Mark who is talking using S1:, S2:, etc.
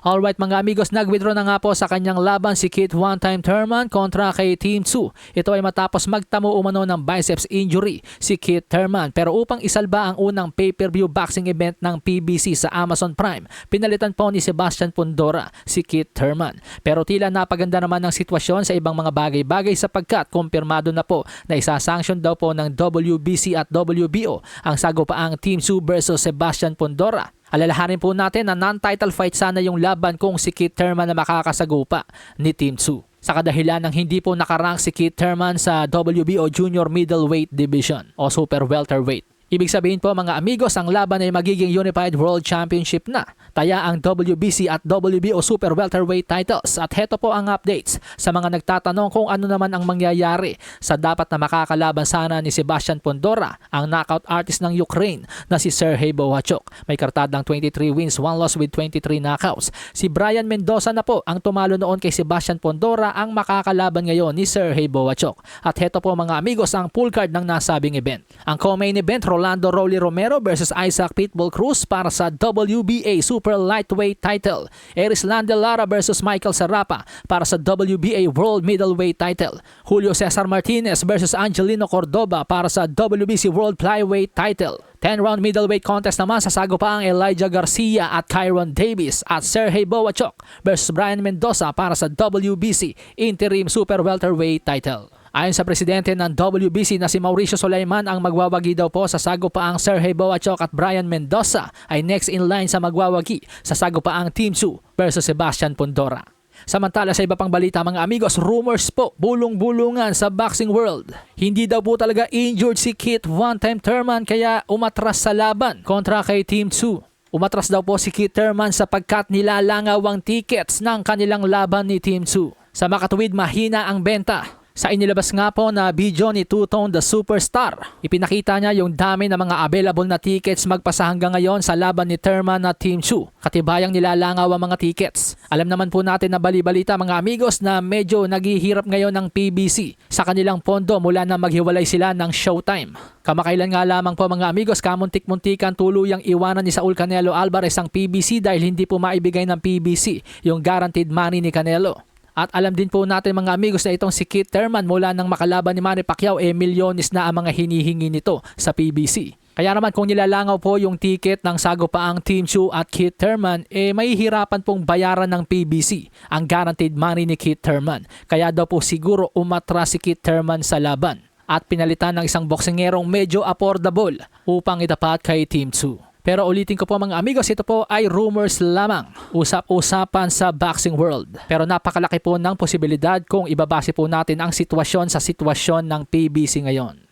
S1: Alright mga amigos, nag-withdraw na nga po sa kanyang laban si Kit One-Time Thurman kontra kay Team 2. Ito ay matapos magtamo umano ng biceps injury si Kit Thurman. Pero upang isalba ang unang pay-per-view boxing event ng PBC sa Amazon Prime, pinalitan po ni Sebastian Pondora si Kit Thurman. Pero tila napaganda naman ang sitwasyon sa ibang mga bagay-bagay sapagkat kumpirmado na po na isasanction daw po ng WBC at WBO ang sagopaang Team 2 versus Sebastian Pondora. Alalahanin po natin na non-title fight sana yung laban kung si Keith Thurman na makakasagupa ni Team 2. Sa kadahilan ng hindi po nakarang si Keith Thurman sa WBO Junior Middleweight Division o Super Welterweight. Ibig sabihin po mga amigos, ang laban ay magiging Unified World Championship na. Taya ang WBC at WBO Super Welterweight titles. At heto po ang updates sa mga nagtatanong kung ano naman ang mangyayari sa dapat na makakalaban sana ni Sebastian Pondora, ang knockout artist ng Ukraine na si Sergey Bohachuk. May kartadang 23 wins, 1 loss with 23 knockouts. Si Brian Mendoza na po ang tumalo noon kay Sebastian Pondora ang makakalaban ngayon ni Sergey Bohachuk. At heto po mga amigos ang full card ng nasabing event. Ang co-main event, Rolando Rolly Romero versus Isaac Pitbull Cruz para sa WBA Super Lightweight title. Eris Landelara versus Michael Sarapa para sa WBA World Middleweight title. Julio Cesar Martinez versus Angelino Cordoba para sa WBC World Flyweight title. 10-round middleweight contest naman sa sagopaang Elijah Garcia at Kyron Davis at Sergey Boachok versus Brian Mendoza para sa WBC Interim Super Welterweight title. Ayon sa presidente ng WBC na si Mauricio Sulaiman ang magwawagi daw po sa sagopaang Sergey Boachok at Brian Mendoza ay next in line sa magwawagi sa sagopaang Team 2 versus Sebastian Pondora. Samantala sa iba pang balita mga amigos, rumors po bulong-bulungan sa boxing world. Hindi daw po talaga injured si Kit one-time Thurman kaya umatras sa laban kontra kay Team 2. Umatras daw po si Kit Thurman sapagkat nilalangaw ang tickets ng kanilang laban ni Team 2. Sa makatuwid mahina ang benta sa inilabas nga po na video ni Two Tone the Superstar, ipinakita niya yung dami ng mga available na tickets magpasa hanggang ngayon sa laban ni Thurman na Team 2. Katibayang nilalangaw ang mga tickets. Alam naman po natin na balibalita mga amigos na medyo naghihirap ngayon ng PBC sa kanilang pondo mula na maghiwalay sila ng showtime. Kamakailan nga lamang po mga amigos, kamuntik-muntikan tuluyang iwanan ni Saul Canelo Alvarez ang PBC dahil hindi po maibigay ng PBC yung guaranteed money ni Canelo. At alam din po natin mga amigos na itong si Keith Thurman mula nang makalaban ni Manny Pacquiao eh milyones na ang mga hinihingi nito sa PBC. Kaya naman kung nilalangaw po yung ticket ng sagopaang Team Chu at Keith Thurman, eh mahihirapan pong bayaran ng PBC ang guaranteed money ni Keith Thurman. Kaya daw po siguro umatras si Keith Thurman sa laban at pinalitan ng isang boksingerong medyo affordable upang itapat kay Team 2. Pero ulitin ko po mga amigos, ito po ay rumors lamang. Usap-usapan sa boxing world. Pero napakalaki po ng posibilidad kung ibabase po natin ang sitwasyon sa sitwasyon ng PBC ngayon.